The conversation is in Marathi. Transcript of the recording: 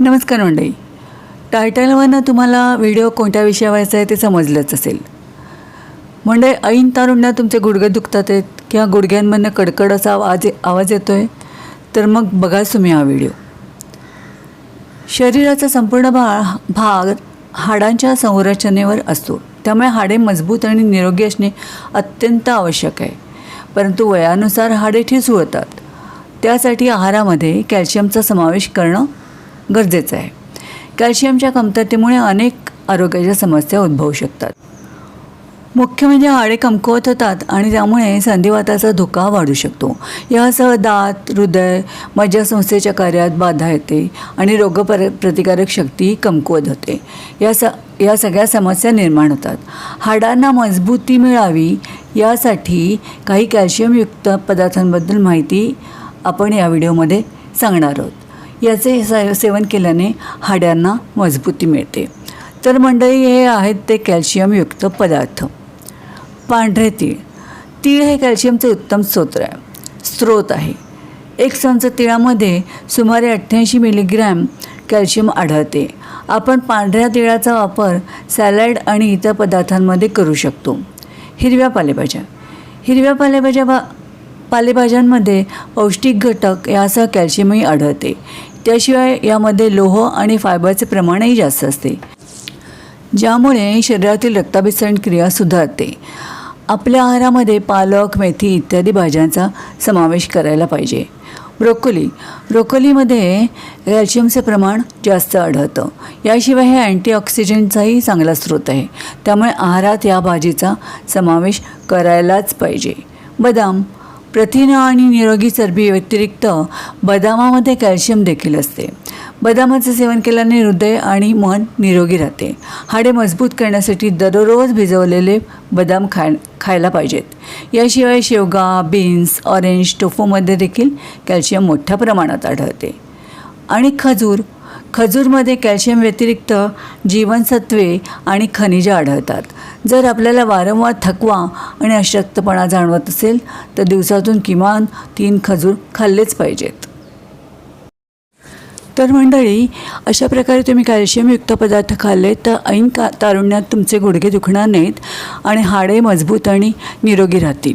नमस्कार मंडळी. टायटलवरनं तुम्हाला व्हिडिओ कोणत्या विषयावरचा आहे ते समजलंच असेल. म्हणजे ऐन तारुण्या तुमचे गुडघे दुखतात आहेत किंवा गुडघ्यांमधनं कडकड असा आवाज आवाज येतो आहे तर मग बघाच तुम्ही हा व्हिडिओ शरीराचा संपूर्ण भा भाग हाडांच्या संरचनेवर असतो. त्यामुळे हाडे मजबूत आणि निरोगी असणे अत्यंत आवश्यक आहे. परंतु वयानुसार हाडे ठिसूळतात त्यासाठी आहारामध्ये कॅल्शियमचा समावेश करणं गरजेचं आहे. कॅल्शियमच्या कमतरतेमुळे अनेक आरोग्याच्या समस्या उद्भवू शकतात. मुख्य म्हणजे हाडे कमकुवत होतात आणि त्यामुळे संधिवाताचा धोका वाढू शकतो. यासह दात हृदय मज्जासंस्थेच्या कार्यात बाधा येते आणि रोगपर प्रतिकारक शक्ती कमकुवत होते. या स या सगळ्या समस्या निर्माण होतात. हाडांना मजबूती मिळावी यासाठी काही कॅल्शियमयुक्त पदार्थांबद्दल माहिती आपण या व्हिडिओमध्ये सांगणार आहोत. याचे स सेवन केल्याने हाड्यांना मजबूती मिळते. तर मंडळी हे आहेत ते कॅल्शियमयुक्त पदार्थ. पांढरे तीळ. तीळ हे कॅल्शियमचे उत्तम स्रोत आहे. स्रोत आहे. एक संच तिळामध्ये सुमारे अठ्ठ्याऐंशी मिलीग्रॅम कॅल्शियम आढळते. आपण पांढऱ्या तिळाचा वापर सॅलड आणि इतर पदार्थांमध्ये करू शकतो. हिरव्या पालेभाज्या. हिरव्या पालेभाज्या बा पालेभाज्यांमध्ये पौष्टिक घटक यासह कॅल्शियमही आढळते. त्याशिवाय यामध्ये लोह आणि फायबरचे प्रमाणही जास्त असते ज्यामुळे शरीरातील रक्ताभिसरण क्रिया सुधारते. आपल्या आहारामध्ये पालक मेथी इत्यादी भाज्यांचा समावेश करायला पाहिजे. ब्रोकोली. ब्रोकोलीमध्ये कॅल्शियमचे प्रमाण जास्त आढळतं. याशिवाय हे अँटीऑक्सिडंटचाही चांगला स्रोत आहे. त्यामुळे आहारात या भाजीचा समावेश करायलाच पाहिजे. बदाम. प्रथिनं आणि निरोगी चरबी व्यतिरिक्त बदामामध्ये कॅल्शियम देखील असते. बदामाचं सेवन केल्याने हृदय आणि मन निरोगी राहते. हाडे मजबूत करण्यासाठी दररोज भिजवलेले बदाम खाय खायला पाहिजेत. याशिवाय शेवगा बीन्स ऑरेंज टोफोमध्ये देखील कॅल्शियम मोठ्या प्रमाणात आढळते. आणि खजूर खजूरमध्ये कॅल्शियम व्यतिरिक्त जीवनसत्वे आणि खनिजे आढळतात. जर आपल्याला वारंवार थकवा आणि अशक्तपणा जाणवत असेल तर दिवसातून किमान तीन खजूर खाल्लेच पाहिजेत. तर मंडळी अशा प्रकारे तुम्ही कॅल्शियमयुक्त पदार्थ खाल्ले तर ऐन का तारुण्यात तुमचे गुडघे दुखणार नाहीत आणि हाडे मजबूत आणि निरोगी राहतील.